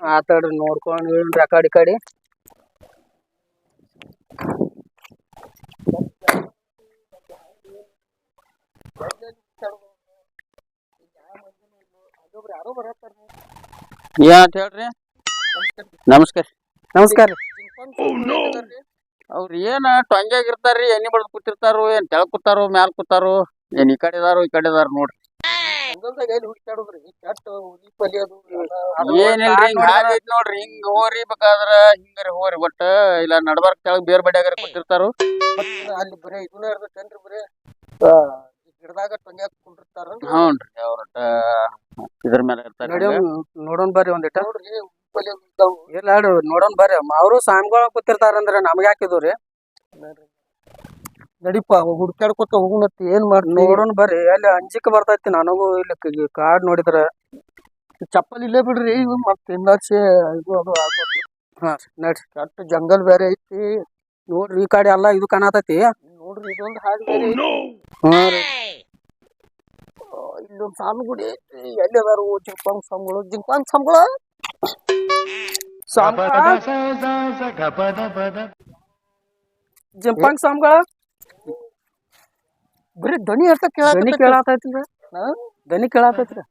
ಆತಾಡ್ರಿ ನೋಡ್ಕೊಂಡು ಇಳ್ರಿ ಆ ಕಡೆ ಈ ಕಡೆ ಯಾರೋ ಏನ್ ಹೇಳ್ರಿ? ನಮಸ್ಕಾರ. ನಮಸ್ಕಾರ ಅವ್ರ ಏನ ಟೊಂಗ್ಯಾಗ ಇರ್ತಾರ್ರಿ ಎಣ್ಣೆ ಬಡ್ದು ಕೂತಿರ್ತಾರೋ ಏನ್ ಕೆಳಗ್ ಕೂತಾರೋ ಮ್ಯಾಲ್ ಕೂತಾರೋ ಏನ್ ಈ ಕಡೆ ಇದಾರೋ ಈ ಕಡೆ ಇದಾರ ನೋಡ್ರಿ. ಹಂಗಲ್ದಾಗ ಎಲ್ಲಿ ಹುಡುಕ್ಯಾಡುದ್ರಿ ಕೆಟ್ಟ ಹುಲಿ ಪಲಿ ಅದು. ಏನಿಲ್ರಿ ಹಿಂಗ್ ಆಗೈತ್ ಐತ್ ನೋಡ್ರಿ ಹಿಂಗ್ ಹೋರಿ ಬೇಕಾದ್ರ ಹಿಂಗಾರಿ ಹೋರಿ ಒಟ್ಟ ಇಲ್ಲ ನಡಬಾರ್ ಕೆಳಗ್ ಬೇರ್ ಬಡ್ಯಾಗಾರ ಕೂತಿರ್ತಾರೋ. ಅಲ್ಲಿ ಬರೇ ಇದನ್ನ ಇರ್ತೈತೇನ್ರಿ ಬರೇ? ಗಿಡದಾಗ ಟೊಂಗ್ಯಾಕ ಕುಂಡಿರ್ತಾರ ಹ್ಞೂನ್ರಿ ಅವ್ರ ಇದ್ರ ಮೇಲೆ ಇರ್ತಾರ ನೋಡೋಣ ಬರ್ರಿ ಒಂದಿಟ ನೋಡ್ರಿ ಹುಲಿ ಪಲಿ ಅದು ಇದ್ದಾವು. ಇಲ್ಲ ನೋಡೋಣ ಬರ್ರಿ. ಅವರು ಸ್ವಾಮಿಗಳು ಕೂತಿರ್ತಾರಂದ್ರ ನಮ್ಗೆ ಹಾಕಿದ್ರಿ ನಡಿಪ ಹುಡ್ಕಾಡ್ಕೊತ ಹೋಗುಣತ್ ಏನ್ ಮಾಡ್ ನೋಡೋಣ ಬರ್ರಿ. ಅಲ್ಲಿ ಅಂಜಿಕೆ ಬರ್ತೈತಿ ನನಗೂ ಇಲ್ಲಿ ಕಾಡ್ ನೋಡಿದ್ರ. ಚಪ್ಪಲ್ ಇಲ್ಲೇ ಬಿಡ್ರಿ ಇವು ಮತ್ತೆ ಹಿಂದಾಚೆ ಇದು ಅದು ಆಗ್ಬೋದು ಹಾ ನಡ್ರಿ. ಜಂಗಲ್ ಬೇರೆ ಐತಿ. ನೋಡ್ರಿ ಈ ಕಡೆ ಎಲ್ಲಾ ಇದು ಕಾಣತೈತಿ. ನೋಡ್ರಿ ಇದೊಂದು ಹಾಡ್ ಹಾ ರೀ. ಇಲ್ಲೊಂದ್ ಸಾಲು ಗುಡಿ ಐತಿ ಎಲ್ಲಿ ಅದಾರು ಜಿಂಪಾಂಗ್ ಸ್ವಾಮಿಗಳು ಜಿಂಪಾಂಗ್ ಸ್ವಾಮಿಗಳು ಸ್ವಾಮಿ ಜಿಂಪಂಗ್ ಸ್ವಾಮಿಗಳ ಬರೀ ದನಿ ಅಂತ ದನಿ ಕೇಳತೈತಿ ದನಿ ಕೇಳತೈತ್ರಿ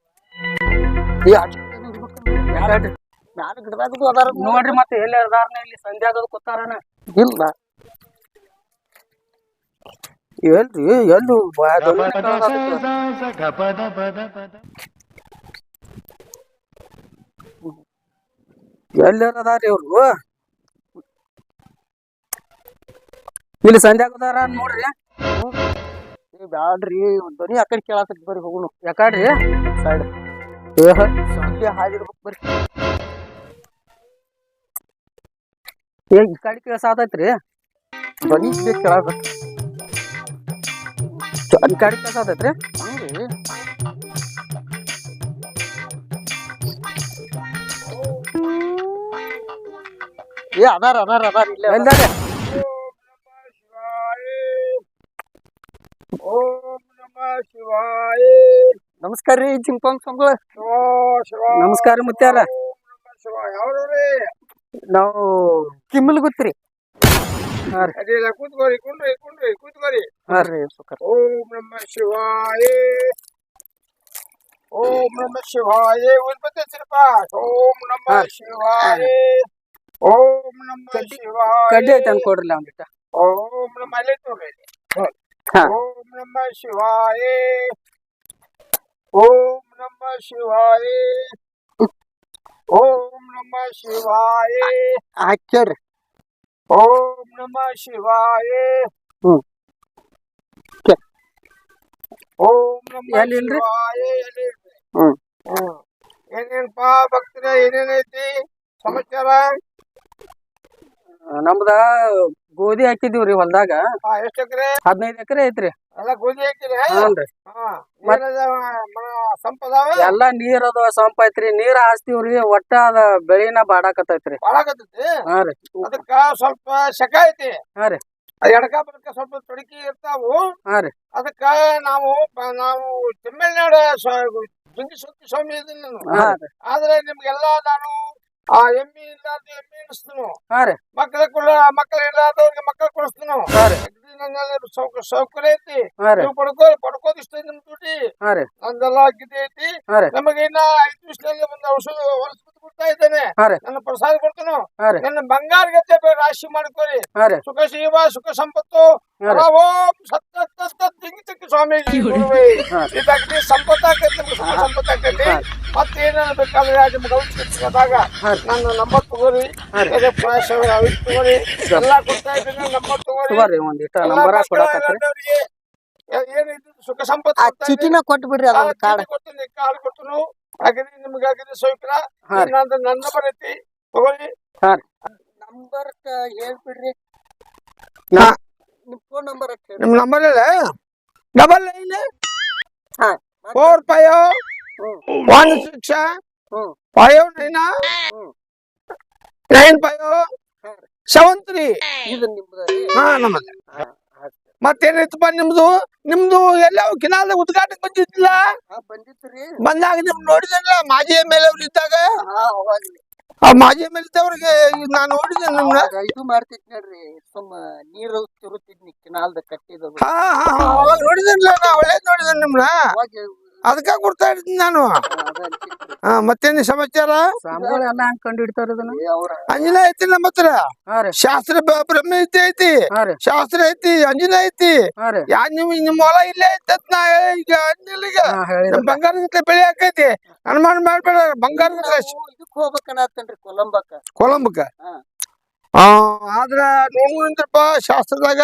ಯಾಕಡ್ರಿ ಮ್ಯಾಲ ಗಿಡದಾಗದು ಅದಾರ ನೋಡ್ರಿ. ಮತ್ತೆ ಎಲ್ಲಿ ಅದಾರನ ಇಲ್ಲಿ ಸಂಧ್ಯಾಗದು ಕೂತಾರನ. ಇಲ್ಲ. ಎಲ್ರಿ ಎಲ್ಲು ಬ- ದನಿ ಕೇಳಾತೈತಿ. ಎಲ್ಲಿ ಅದಾರಿ ಅವ್ರು? ಇಲ್ಲಿ ಸಂಧ್ಯಾಗದಾರ ನೋಡ್ರಿ. ಏ ಬ್ಯಾಡ್ರಿ ಧ್ವನಿ ಆ ಕಡೆ ಕೇಳಾಕತ್ತಿ ಬರ್ರಿ ಹೋಗುಣ. ಯಾಕಡ್ರಿ? ಸೈಡ್. ಏಹ, ಹಾದಿರ್ಬೇಕು ಬರ್ರಿ. ಏ ಈ ಕಡೆ ಕೇಳ್ಸಾತೈತ್ರಿ. ಧ್ವನಿ ಇಲ್ಲೇ ಕೇಳಾಕತ್ತಿ ಈ ಕಡೆ ಕೇಳ್ಸಾತೈತ್ರಿ ಹಂಗ್ರಿ ಏ ಅದಾರ ಅದಾರ ಅದಾರ ಇಲ್ಲೇ. ಎಲ್ದಾರೆ ನಮಸ್ಕಾರ ರೀ ಚಿಂಪಾಂಗ್ ಸ್ವಾಮಿಗಳ. ನಮಸ್ಕಾರ ಮುತ್ಯಾರ. ನಾವು ಕಿಮ್ಮಲ್ ಗೊತ್ತ್ರಿ ಕೂತ್ಕೋರಿ ಕುಂಡ್ರಿ ಕುಂಡ್ರಿ ಕೂತ್ಕೋರಿ ಓಂ ನಮ ಶಿವಾಯ. ಓಂ ನಮ ಶಿವಾಯ. ಹಚ್ಚಿರಪ್ಪ ಓಂ ನಮ. ಶಿವಾಯ. ಓಂ ನಮ ಶಿವಾಯ. ಕಡ್ಡಿ ಐತೆ ಅನ್ಕೊಡ್ರಿ ಒಂದಿಟ್ಟ ಓಂ ನಮ ಅಲ್ಲೇ ತೋರಿ. ಓಂ ನಮ ಶಿವಾಯ. ಓಂ ನಮ ಶಿವಾಯ. ಓಂ ನಮ ಶಿವಾಯ. ಹಾಕ್ಯಾರಿ ಓಂ ನಮ ಶಿವಾಯ ಹ್ಮ್. ಓಂ ನಮ? ಶಿವಾಯ ಏನೇನಪ್ಪ ಭಕ್ತರ ಏನೇನೈತಿ ಸಮಾಚಾರ? ನಮ್ದ ಗೋಧಿ ಹಾಕಿದೀವ್ರಿ ಹೊಲ್ದಾಗ. ಎಷ್ಟ್ ಎಕರೆ? ಹದಿನೈದು ಎಕರೆ ಐತ್ರಿ. ಎಲ್ಲ ಗೋಧಿ ಹಾಕಿರಿ ಹ್ಞೂನ್ರಿ ಹಾ ಏನದಾವ ಮ- ಸಂಪದಾವ ಎಲ್ಲಾ ನೀರ್ ಅದ ಸಂಪ ಐತ್ರಿ. ನೀರ್ ಹಾಸ್ತಿವ್ರಿ ಒಟ್ಟ ಅದ ಬೆಳಿನ ಬಾಡಾಕತೈತ್ರಿ ಬಾಳಾಕತ್ತೈತಿ ಹಾ ರೀ. ಅದಕ್ಕ ಸ್ವಲ್ಪ ಶಕ ಐತಿ. ಹಾ ರೀ. ಎಡಕ ಬಡಕ ಸ್ವಲ್ಪ ತೊಡಕಿ ಇರ್ತಾವು. ಹಾ ರೀ. ಅದಕ್ಕ ನಾವು ನಾವು ತಮಿಳ್ನಾಡು ಸುತ್ತಿ ಸ್ವಾಮಿ ಇದೀನಿ ನಾನು. ಹಾ ಆದ್ರೆ ನಿಮ್ಗೆಲ್ಲ ನಾನು ಆ ಎಮ್ಮಿ ಇಲ್ಲಾರ್ದು ಎಮ್ಮಿ ಇಡಿಸ್ತೀನು ಹಾ ರೀ. ಮಕ್ಕಳ ಕುಲ ಮಕ್ಕಳ ಇಲ್ಲಾರ್ದವ್ರಿಗೆ ಮಕ್ಕಳ ಕೊಡಿಸ್ತೀನು? ಹಾ ರೀ. ಸೌಕರ್ಯ ಸೌಕ ಸೌಕರ್ಯ ಐತಿ. ಹಾ ರೀ. ನೀವು ಪಡ್ಕೋ ಪಡ್ಕೋದ್ ಇಷ್ಟ ಐತಿ ನಿಮ್ ದುಡ್ಡಿ ಹಾ ರೀ. ನಂದೆಲ್ಲ ಐತಿ. ಹಾ ರೀ. ನಮಗೆ ಇನ್ನ ಐದು ನಿಮಿಷದಲ್ಲಿ ಒಂದು ಔಷಧ ಕೊಡ್ತಾ ಇದ್ದೇನೆ. ನನ್ನ ಪ್ರಸಾದ ಕೊಡ್ತೇನೆ. ನನ್ನ ಬಂಗಾರ ಗತ್ತೆ ಬೇರೆ ರಾಶಿ ಮಾಡ್ಕೊರಿ ಸುಖ ಶಿವ ಸುಖ ಸಂಪತ್ತು. ಓಂ ಸತ್ತ ಸ್ವಾಮೀಜಿ. ಇದಾಗ್ತಿ ಸಂಪತ್ತು ಆಕೈತಿ ನಿಮ್ಗೆ ಸುಖ ಸಂಪತ್ತು ಆಕೈತಿ ಏನೇನು ಬೇಕಾದ್ರೆ ನಿಮ್ಗೆ ಔಷಧಿ ಹೋದಾಗ ಹಾ ರೀ. ನನ್ನ ನಂಬರ್ ತಗೋರಿ. ತಗೋರಿ. ಎಲ್ಲಾ ಕೊಡ್ತಾ ಇದ್ದೀನಿ ನಂಬರ್ ತಗೋರಿ. ಎಲ್ಲಾ ನಂಬರ ಎಲ್ಲರಿಗೆ ಸುಖ ಸಂಪತ್ತು ಕೊಟ್ಬಿಡ್ರಿ. ಚೀಟಿನ ಕಾರ್ಡ್ ಬಿಡ್ರಿ ಕಾಲ್ ಅದನ್ನ ಕಾಡ ಕೊಡ್ತೀನಿ ಕಾಲ್ ಕೊಟ್ಟನು ಹಾಕಿದ್ರೆ ನಿಮ್ಗೆ ಹಾಕಿದ್ರೆ ಸೌಕರ್ಯ ಹಾ ರೀ. ನಂದು ನನ್ನ ನಂಬರ್ ಐತಿ. ತಗೊಳ್ಳಿ. ನಂಬರ್ ಹೇಳ್ಬಿಡ್ರಿ. ನಾ ನಿಮ್ ಫೋನ್ ನಂಬರ್ ನಿಮ್ ನಂಬರ್ ಇಲ್ಲ ಡಬಲ್ ನೈನ್ ಹಾ four five hmm. One six hmm. Five nine nine five seven three ಇದು ನಿಮ್ದು ಹಾ ನಮ್ಮದು. ಮತ್ತೇನೈತಪ್ಪ ನಿಮ್ದು? ನಿಮ್ದು ಎಲ್ಲ ಕಿನಾಲ್ ಉದ್ಘಾಟನೆ ಬಂದಿತ್ರಿ ಬಂದಾಗ ನಿಮ್ ನೋಡಿದ್ರಲ್ಲ ಮಾಜಿ ಎಂ ಎಲ್ ಅವ್ರು ಇದ್ದಾಗ? ಆ ಮಾಜಿ ಎಂ ಎಲ್ ಇದ್ದವ್ರಿಗೆ ನಾನ್ ನೋಡಿದೆ ನಿಮ್ನ. ಇದು ಮಾಡ್ತಿದ್ ನೋಡ್ರಿ ಸುಮ್ಮ ನೀರು ತಿರುತ್ತಿದ್ನಿ ಕಿನಾಲ್ದ ಕಟ್ಟಿದ ಹಾ ಹಾ ಅವಾಗ ನಾ ಒಳ್ಳೇದ್ ನೋಡಿದ್ದೆ ನಿಮ್ನ. ಅದಕ್ಕ ಕೊಡ್ತಾ ಇರ್ತೀನಿ ನಾನು. ಹಾ ಮತ್ತೇನು ಸಮಾಚಾರ? ಎಲ್ಲ ಹಂಗ್ ಕಂಡು ಹಿಡಿತಾರ ಅವ್ರ ಅಂಜನ ಐತಿ ನಮ್ಮ ಹತ್ರ. ಹಾ ಶಾಸ್ತ್ರ ಬ್ರಹ್ಮ ಐತಿ. ಐತಿ ಶಾಸ್ತ್ರ ಐತಿ ಅಂಜನ ಐತಿ. ಯಾ ನಿಮ್ ನಿಮ್ ಹೊಲ ಇಲ್ಲೇ ಐತಿ ನಾ ಈಗ ಅಂಜಲಿಗ ಬಂಗಾರ ಬಂಗಾರದ ಬೆಳೆ ಹಾಕೈತಿ. ಅನುಮಾನ ಮಾಡ್ಬೇಡ ಬಂಗಾರದ ಹೋಗ್ಬೇಕನ್ನತ್ತೇನ್ರಿ ಕೊಲಂಬಕ್ಕ. ಕೊಲಂಬಕ್ಕ? ಆದ್ರ ನೋಡ್ರಪ್ಪ ಶಾಸ್ತ್ರದಾಗ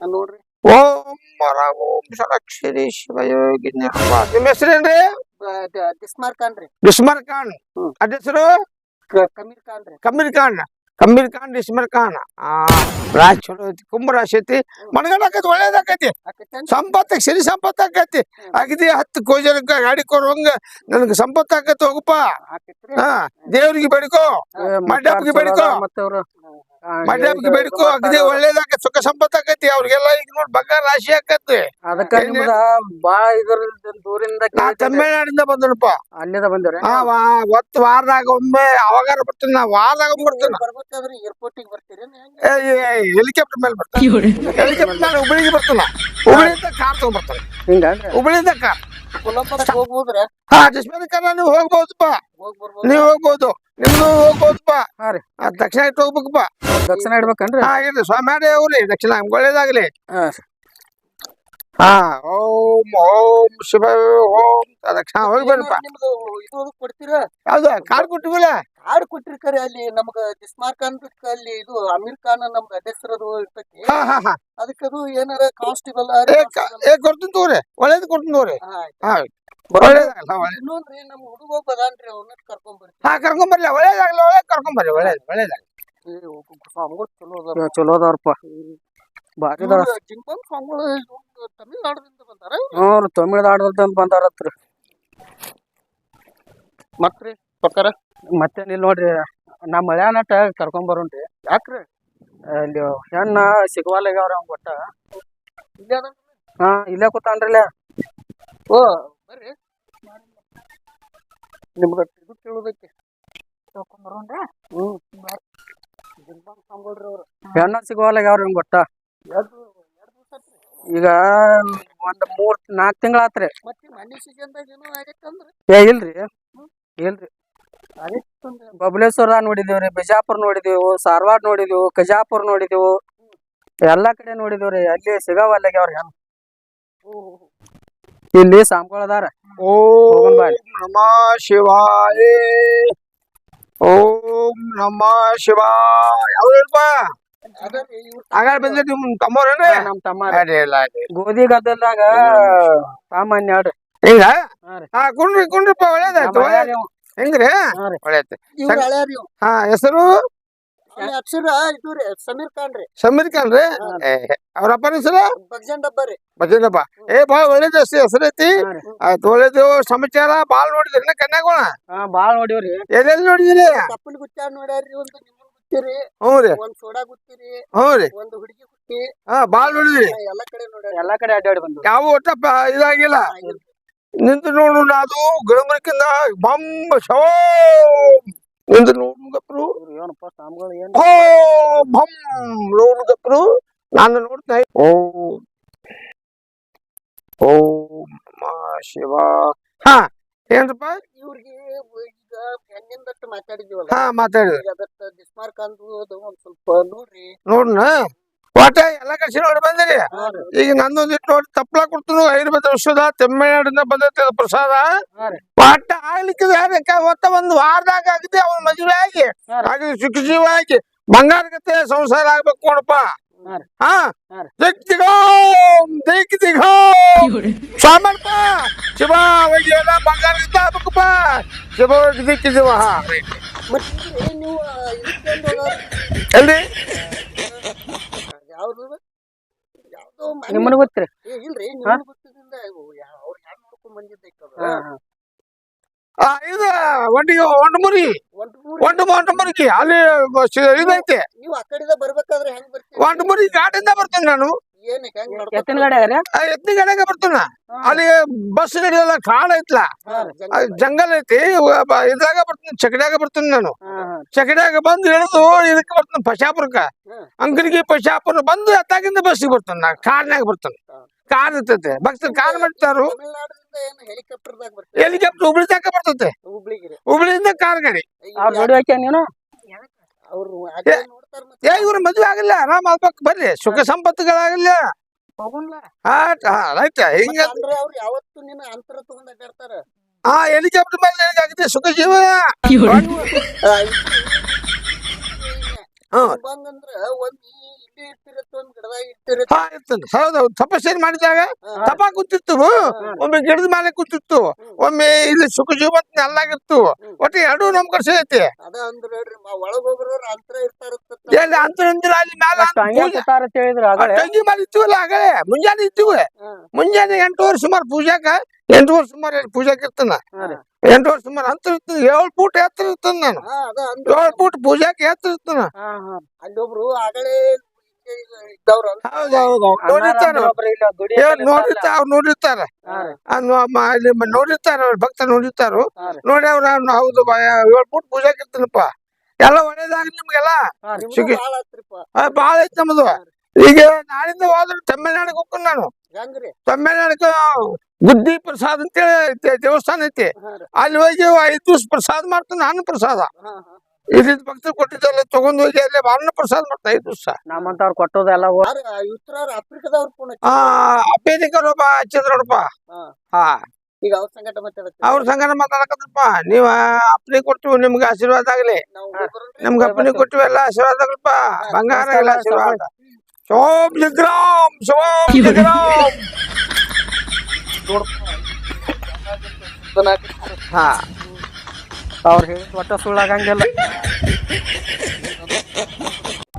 ನಾನ್ ನೋಡ್ರಿ. ಓಂ ವರ ಓಂ ಷಡಕ್ಷರಿ ಶಿವಯೋಗಿ ನಿರ್ಮ ನಿಮ್ಮ ಹೆಸರೇನ್ರಿ? ಡಿಸ್ಮಾರ್ಕ್ ಅನ್ರಿ ಬಿಸ್ಮರ್ ಖಾನ್. ಅದ ಹೆಸರು? ಕಮೀರ್ ಖಾನ್ ರೀ. ಕಮೀರ್ ಖಾನ್. ಕಮೀರ್ ಖಾನ್ ಆ ರಾಶಿ ಚಲೋ ಐತಿ ಕುಂಭ ರಾಶಿ ಐತಿ. ಮಣಗಡಾಕೈತಿ ಒಳ್ಳೇದಾಕೈತಿ? ಸಂಪತ್ತ ಸಿರಿ ಸಂಪತ್ತ ಆಕೈತಿ ಅಗದಿ ಹತ್ತು ಕೋಜನಕ್ಕ ಗಾಡಿ ಕೊಡುವಂಗ ನನಗೆ ಸಂಪತ್ತ ಆಕೈತಿ ಹೋಗಪ್ಪ? ಹಾ ದೇವ್ರಿಗೆ ಬೇಡಿಕೋ. ಮಂಡಪಕ್ಕೆ ಬೇಡಿಕೋ. ಮತ್ತೆ ಅವ್ರು ಮಂಡ್ಯಕ್ಕೆ ಬೇಡಿಕೋ ಅಗದಿ ಒಳ್ಳೇದಾಕ ಸುಖ ಸಂಪತ್ ಆಕೈತಿ ಅವ್ರಿಗೆಲ್ಲ ಈಗ ನೋಡಿ ಬಂಗಾರ ರಾಶಿ ಆಕೈತಿ ಅದಕ್ಕ ನಿಮ್ದ ಬಾಳ ಇದರಿಂದ ದೂರಿಂದ ನಾ. ತಮಿಳ್ನಾಡಿಂದ ಬಂದನಪ್ಪ. ಅಲ್ಲಿಂದ ಬಂದಿವ್ರಿ? ಹಾ ವಾ- ಒತ್ತು ವಾರದಾಗ ಒಮ್ಮೆ ಅವಾಗಾರ ಬರ್ತೀನಿ ನಾ ವಾರದಾಗ ಒಮ್ಮೆ ಬರ್ತೀನಿ. ಬರ್ಬೇಕಾದ್ರೆ ಏರ್ಪೋರ್ಟಿಗೆ ಬರ್ತೀರಿ ಹೆಲಿಕಾಪ್ಟರ್ ಮೇಲೆ ಬರ್ತೀನಿ. ಹೆಲಿಕಾಪ್ಟರ್ ಮೇಲೆ ಹುಬ್ಳಿಗೆ ಬರ್ತಾನ ಹುಬ್ಳಿಯಿಂದ ಕಾರ್ ತಗೊಂಡ್ಬರ್ತಾನೆ. ಹಿಂಗನ್ರಿ ಹುಬ್ಳಿಯಿಂದ ಕಾರ್ ಹೋಗ್ಬೋದ್ರೆ ಹೋಗ್ಬೋದ್ರ? ಹಾ ಡಿಸ್ಮೇಲ್ ನೀವು ಹೋಗ್ಬೋದಪ್ಪ. ಹೋಗ್ ಬರ್ಬೋದು ನೀವು ಹೋಗ್ಬೋದು. ನಿಮ್ದು ಹೋಗ್ಬೋದಪ್ಪ ಹಾ ರೀ. ಆ, ದಕ್ಷಿಣ ಇಟ್ಟು ಹೋಗ್ಬೇಕಪ್ಪ ದಕ್ಷಿಣ ಇಡ್ಬೇಕನ್ರಿ? ಹಾ ಸ್ವಾಮಿ ಅವ್ರಿ ದಕ್ಷಿಣ ಒಳ್ಳೇದಾಗ್ಲಿ ಹಾ ಹಾ ಓಂ ಓಂ ಶಿವ ಓಂ ದಕ್ಷಿಣ ಹೋಗ್ಬೇಡಪ್ಪ ನಿಮ್ದು ಇದು ಕೊಡ್ತೀರಾ? ಯಾವ್ದು? ಕಾರ್ ಕೊಟ್ಟಿವಲ್ಲ? ಕಾರ್ಡ್ ಕೊಟ್ಟಿರ್ತಾರೆ ಅಲ್ಲಿ ನಮ್ಗ ಡಿಸ್ಮಾರ್ಕ್ ಖಾನ್ ಅಲ್ಲಿ ಇದು ಅಮೀರ್ ಖಾನ್ ನಮ್ಗ ಅಧ್ಯಕ್ಷರದು ಇರ್ತೈತಿ ಹಾ ಹಾ ಹಾ. ಅದಕ್ಕದು ಏನಾರ ಕಾನ್ಸ್ಟೇಬಲ್ ಏ ಕೊಡ್ತೀನಿ ತಗೋರಿ. ಒಳ್ಳೇದು ಕೊಡ್ತೀನಿ ತಗೋರಿ. ಹಾ ಒಳ್ಳೇದಾಗಲ್ಲ ಒಳ್ಳೇದು ಇನ್ನೊಂದ್ರಿ ನಮ್ಮ ಹುಡುಗ ಒಬ್ಬದಾನ್ರಿ ಅವ್ನ ಕರ್ಕೊಂಡ್ ಬರ್ತೀವಿ ಹಾ ಕರ್ಕೊಂಬರ್ಲಿ ಒಳ್ಳೇದಾಗಲ್ಲ ಒಳ್ಳೇದ್ ಕರ್ಕೊಂಬರ್ಲಿ ಒಳ್ಳೇದು ಒಳ್ಳೇದಾಗಲಿ. ಸ್ವಾಮಿಗಳು ಚಲೋ ಅದಾವ ಚಲೋ ಅದಾವ್ರಪ್ಪ. ಬಾರಿ ಜಿಂಪನ್ ಸ್ವಾಮಿಗಳು ಇವ್ರು ತಮಿಳ್ನಾಡಿನಿಂದ ಬಂದಾರ ಹ್ಞೂ ತಮಿಳ್ನಾಡ್ದಂತ ಬಂದಾರತ್ರಿ. ಮತ್ರಿ ಪ್ರಕಾರ ಮತ್ತೇನಿಲ್ಲ ನೋಡ್ರಿ ನಾ ಮಳ್ಯಾನಟ ಕರ್ಕೊಂಡ್ ಬರೋಣ್ರಿ ಯಾಕ್ರಿ? ಅಲ್ಲಿ ಹೆಣ್ಣ ಸಿಗವಾಲಾಗ್ಯಾವ್ರಿ ಅವ್ನ ಒಟ್ಟ ಇಲ್ಲೇ? ಹಾ ಇಲ್ಲೇ ಕೂತಾನ್ರಲ್ಲ. ಓ ಬರ್ರಿ. ನಿಮ್ಗೆ ಇದು ಕೇಳೋದಕ್ಕೆ ಸ್ವಾಮಿಗಳ್ರಿ ಅವ್ರು. ಹೆಣ್ಣ ಸಿಗವಾಲಾಗ್ಯಾವ್ರಿ ಅವ್ನ ಒಟ್ಟ? ಎರಡು ಎರಡು ದಿವಸ ಆತ್ರಿ. ಈಗ ಒಂದ್ ಮೂರ್ ನಾಲ್ಕು ತಿಂಗಳ ಆತ್ರಿ. ಮತ್ತೆ ಮನೆ ಸೀಸನ್ದಾಗ ಏನೋ ಆಗೈತಂದ್ರ ಏ ಇಲ್ರಿ. ಇಲ್ರಿ. ಬಬಲೇಶ್ವರ ನೋಡಿದೇವ್ರಿ ಬಿಜಾಪುರ್ ನೋಡಿದೆವು ಸಾರವಾಡ ನೋಡಿದೆವು ಕಜಾಪುರ್ ನೋಡಿದೆವು. ಎಲ್ಲಾ ಕಡೆ ನೋಡಿದೇವ್ರಿ ಅಲ್ಲಿ ಸಿಗವಲ್ಲಾಗ್ಯಾವ್ರಿ ಹೆಣ್ಣು ಇಲ್ಲಿ ಸಾಮ್ಕೊಳದಾರ ಓಂ. ನಮ ಶಿವಾಯ. ಓಂ ನಮ ಶಿವಾಯ. ಯಾವ್ದಪ್ಪ ಆಗಾರ ಬಂದ್ರೆ ನಿಮ್ ತಮ್ಮವ್ರೇನ್ರಿ ನಮ್ ತಮ್ಮ. ಗೋಧಿ ಗದ್ದಲ್ದಾಗ ಸಾಮಾನ್ಯ ಆಡ್ರಿ. ಹಿಂಗ ಹಾ ರೀ. ಹಾ ಕುಂಡ್ರಿ ಕುಂಡ್ರಪ್ಪ ಒಳ್ಳೇದಾಯ್ತು ಒಳ್ಳೇದ್ ಹೆಂಗ್ರಿ. ಒಳ್ಳೇದ್ ಹಾ ಹೆಸರು ಅವ್ನ ಅಕ್ಷರ ಇದು ರೀ ಸಮೀರ್ ಖಾನ್ ರೀ. ಸಮೀರ್ ಖಾನ್ ರೀ? ಅವ್ರ ಅಪ್ಪನ ಹೆಸರು? ಭಜನ್ ಡಬ್ಬ ರೀ. ಭಜನಪ್ಪ ಏ ಬಾಳ ಒಳ್ಳೇದು ಹೆಸರು ಹೆಸರೈತಿ. ಆಯ್ತು ಒಳ್ಳೇದು ಸಮಾಚಾರ ಬಾಳ್ ನೋಡಿದ್ರಿ ಕನ್ಯಾಗೋಣ? ಹಾ ಬಾಳ್ ನೋಡಿವ್ರಿ. ಎಲ್ಲೆಲ್ಲಿ ನೋಡಿದ್ರಿ? ಕಪ್ಪಲ್ ಗುಚ್ಚ ನೋಡ್ಯಾರಿ ಒಂದು ಗುತ್ತಿರಿ ಹ್ಞೂ ರೀ. ಒಂದ್ ಸೋಡಾ ಗುತ್ತಿರಿ ಹ್ಞೂ ರೀ. ಒಂದು ಹುಡುಗಿ ಗುತ್ತಿ. ಹಾ ಬಾಳ್ ನೋಡಿದ್ರಿ. ಎಲ್ಲಾ ಕಡೆ ನೋಡ್ಯಾರಿ ಎಲ್ಲಾ ಕಡೆ ಅಡ್ಡಾಡಿ ಬಂದ್ವಿ. ಯಾವ ಒಟ್ಟಪ್ಪ ಇದಾಗಿಲ್ಲ. ನಿಂತು ನೋಡು ಅದು ಗಿಡಮರಕ್ಕಿಂದ ಬಂಬ ಶೋ ನಿಂತು ನೋಡ್ಗಪ್ರು ಓ ಭಂ ನೋಡ್ಗಪ್ರು ನಾನು ನೋಡ್ತಾ ಓ. ಓ ಶಿವ. ಹಾ ಏನ್ರಪ್ಪ ಇವ್ರಿಗೆ ಈಗ ಹೆಣ್ಣಿಂದಟ್ಟು ಮಾತಾಡಿದೀವಲ್ಲ? ಹಾ ಮಾತಾಡಿದ್ರಿ ಅದತ್ತ ಡಿಸ್ಮಾರ್ಕ್ ಅಂದು ಅದು ಒಂದ್ ಸ್ವಲ್ಪ ನೋಡ್ರಿ. ನೋಡ್ನ? ಒಟ್ಟ ಎಲ್ಲ ಕಡೆ ನೋಡಿ ಬಂದಿರಿ. ಈಗ ನಂದೊಂದಿಟ್ಟು ನೋಡಿ ತಪ್ಪಲ ಕೊಡ್ತೀನಿ ಐರ್ವೇದ ಔಷಧ ತಮಿಳ್ನಾಡಿಂದ ಬಂದೈತೆ ಅದು ಪ್ರಸಾದ. ಒಟ್ಟ ಆಗ್ಲಿಕ್ಕೆ ಒತ್ತ ಒಂದು ವಾರದಾಗ ಆಗಿದೆ ಅವನ ಮದುವೆ ಆಗಿ. ಹಾಗೆ ಸುಖ ಜೀವ ಆಗಿ. ಬಂಗಾರ ಗತೆ ಸಂಸಾರ ಆಗ್ಬೇಕು ನೋಡಪ್ಪ. ಹಾ ಸ್ವಾಮಪ್ಪ ಶಿವ ಬಂಗಾರ ಗತೆ ಆಗ್ಬೇಕಪ್ಪ. ಶಿವ ಹೋಗಿ ದಿಕ್ ಹಾ. ಮತ್ ಇವ್ರು ನೀವು ಎಲ್ಲಿ ಯಾವ್ದು ಯಾವ್ದೋ ಮನೆ- ಗೊತ್ತ್ರಿ? ಏ, ಇಲ್ರಿ ನಿಮ್ಗೆ ಗೊತ್ತಿದ್ದಿಂದ ಅವ್ರು ಯಾರು ನೋಡ್ಕೊಂಡ್ ಬಂದಿದ್ದೈತೆ ಅದು. ಹಾ ಹಾ. ಆ, ಇದು ಒಂಟು ಒಂಟು ಒಂಟಮುರಿಕಿ ಅಲ್ಲಿ ಬಸ್ ಇದೈತಿ ನೀವು ಆ ಕಡೆದ ಬರ್ಬೇಕಾದ್ರೆ ಹೆಂಗ್ ಬರ್ತೀರಿ? ಒಂಟಮುರಿ ಘಾಟಿಂದ ಬರ್ತೀನಿ ನಾನು. ಎತ್ತಿನ ಎತ್ತಿನ ಬರ್ತಾನ. ಅಲ್ಲಿ ಬಸ್ ನಡೆಯಲ್ಲ ಕಾಳ ಐತ್ಲ? ಜಂಗಲ್ ಐತಿ. ಇದ್ರಾಗ ಬರ್ತೀನಿ ಚಕಡ್ಯಾಗ ಬರ್ತೀನಿ ನಾನು. ಚಕಡಿಯಾಗ ಬಂದು ಇಳಿದು ಇದಕ್ಕೆ ಬರ್ತೀನಿ ಪಶಾಪುರಕ್ಕ. ಅಂಗಡಿಗೆ ಪಶಾಪುರ ಬಂದು ಅತ್ತಾಗಿಂದ ಬಸ್ಸಿಗೆ ಬರ್ತಾನೆ ನಾ ಕಾರ್ನಾಗ ಬರ್ತಾನೆ. ಕಾರ್ ಇರ್ತೈತೆ. ಭಕ್ತರು ಕಾರ್ ಮಾಡ್ತಾರು. ಹೆಲಿಕಾಪ್ಟರ್ ಹೆಲಿಕಾಪ್ಟರ್ ಹುಬ್ಳಿ ತನಕ ಬರ್ತೈತೆ. ಹುಬ್ಳಿಯಿಂದ ಕಾರ್ ಗಾಡಿ ನೋಡಿ ಹಾಕ್ಯಾನ ನೀನು? ಅವ್ರು ಅದೇ ನೋಡ್ತಾರ ಏ ಇವ್ರ ಮದ್ವೆ ಆಗಿಲ್ಲ. ಆರಾಮ್ ಆಗ್ಬೇಕು ಬರ್ರಿ. ಸುಖ ಸಂಪತ್ತುಗಳಾಗಿಲ್ಲ. ಆಟ ರೈತ ಹಿಂಗ ಅಂದ್ರೆ ಅವ್ರು ಯಾವತ್ತು ನಿನ್ನ ಅಂತರ ತಗೊಂಡ್ ಅಡ್ಡಾಡ್ತಾರ ಆ ಹೆಲಿಕಾಪ್ಟರ್ ಮೇಲೆ ಏನಾಗಿದೆ ಸುಖ ಜೀವ. ಹ್ಮ್ ಬಂದಂದ್ರ ಒಮ್ಮೆ ಇಲ್ಲಿ ಇರ್ತಿರತ್ತ ಒಂದ್ ಗಿಡದಾಗ ಇರ್ತಿರತ್ತ ಹಾ ಇರ್ತದೆ. ಹೌದೌದು ತಪಸ್ಸೇನು ಮಾಡಿದಾಗ ತಪ ಕೂತಿತ್ತು. ಒಮ್ಮೆ ಗಿಡದ ಮೇಲೆ ಕೂತಿತ್ತು. ಒಮ್ಮೆ ಇಲ್ಲಿ ಸುಖ ಜೀವ ಅಲ್ಲಾಗಿತ್ತು. ನೆಲ್ಲಾಗಿತ್ತು ಒಟ್ಟು ಎರಡು ನಮ್ ಕಡೆ ಐತಿ ಅದ ಅಂದ್ರ ಹೇಳ್ರಿ ಒಳಗ್ ಹೋಗ್ರ ಅಂತರ ಅಲ್ಲಿ ಮ್ಯಾಲ ಮೇಲೆ ಇತ್ತೀವಲ್ಲ ಆಗಲೇ? ಮುಂಜಾನೆ ಇದ್ದೀವಿ. ಮುಂಜಾನೆ ಎಂಟುವರೆ ಸುಮಾರು ಪೂಜಾಕ ಎಂಟುವರೆ ಸುಮಾರು ಪೂಜಾಕ ಪೂಜಾಕ್ ಇರ್ತಾನ. ಎಂಟುವರೆ ಸುಮಾರು ಅಂತ ಇರ್ತದೆ ಏಳು ಫೂಟ್ ಎತ್ತರ ಇರ್ತಾನ ನಾನು. ಏಳು ಫೂಟ್ ಪೂಜಾಕ ಎತ್ತರ ಇರ್ತಾನ. ಹಾ ಹಾ. ಅಲ್ಲಿ ಒಬ್ರು ಆಗಲೇ ನೋಡಿರ್ತಾರ ನೋಡಿರ್ತಾರ ಅವ್ರು. ನೋಡಿರ್ತಾರ. ಅವ್ರು ಭಕ್ತ ನೋಡಿರ್ತಾರು. ನೋಡಿ ಅವ್ರ ಹೌದು ಹೇಳ್ಬಿಟ್ಟು ಪೂಜಾಕ್ ಇರ್ತಾನಪ್ಪ ಎಲ್ಲ ಒಳ್ಳೇದಾಗ್ಲಿ ನಿಮ್ಗೆಲ್ಲ. ಬಾಳ ಐತಿ ನಮ್ದು. ಈಗ ನಾಳಿಂದ ಹೋದ್ರೆ ತಮಿಳ್ನಾಡಿಗೆ ಹೋಗ್ತೀನಿ ನಾನು. ತಮಿಳ್ನಾಡಿಗೆ ಗುದ್ದಿ ಪ್ರಸಾದ್ ಅಂತೇಳಿ ದೇವಸ್ಥಾನ ಐತಿ. ಅಲ್ಲಿ ಹೋಗಿ ಐದು ದಿವ್ಸ ಪ್ರಸಾದ ಮಾಡ್ತೀನಿ ನಾನು ಪ್ರಸಾದ. ಹಾ ಹಾ ಇಲ್ಲಿ ಭಕ್ತರು ಕೊಟ್ಟಿದ್ದಲ್ಲ ತಗೊಂಡ್ ಹೋಗಿ ಅಲ್ಲೇ ಅನ್ನ ಪ್ರಸಾದ ಮಾಡ್ತಾ ಇದ್ರು ಸರ್ ನಮ್ಮಂತವ್ರು ಕೊಟ್ಟೋದೆಲ್ಲ ಅಪ್ಪೇದಿಕರ್ ಒಬ್ಬ ಹಚ್ಚಿದ್ರ ನೋಡಪ್ಪ ಹಾ. ಹಾ. ಈಗ ಅವ್ರ ಸಂಗಟ ಮಾತಾಡಕ್ರಪ್ಪ ಅವ್ರ ಸಂಗಡ ಮಾತಾಡಕತ್ತಪ್ಪ. ನೀವ ಅಪ್ಪನಿ ಕೊಟ್ಟು ನಿಮ್ಗೆ ಆಶೀರ್ವಾದ ಆಗ್ಲಿ? ನಮ್ಗೆ ಅಪ್ಪನಿ ಕೊಟ್ಟು ಎಲ್ಲ ಆಶೀರ್ವಾದ ಆಗ್ಲಪ್ಪ. ಬಂಗಾರ ಎಲ್ಲ ಆಶೀರ್ವಾದ. ಸೋಮ್ ಜಗ್ರಾಮ್ ಸೋಮ್ ಜಗ್ರಾಮ್ ಹಾ. ಅವ್ರು ಹೇಳಿದ ಒಟ್ಟ ಸುಳ್ಳಾಗಂಗಿಲ್ಲ.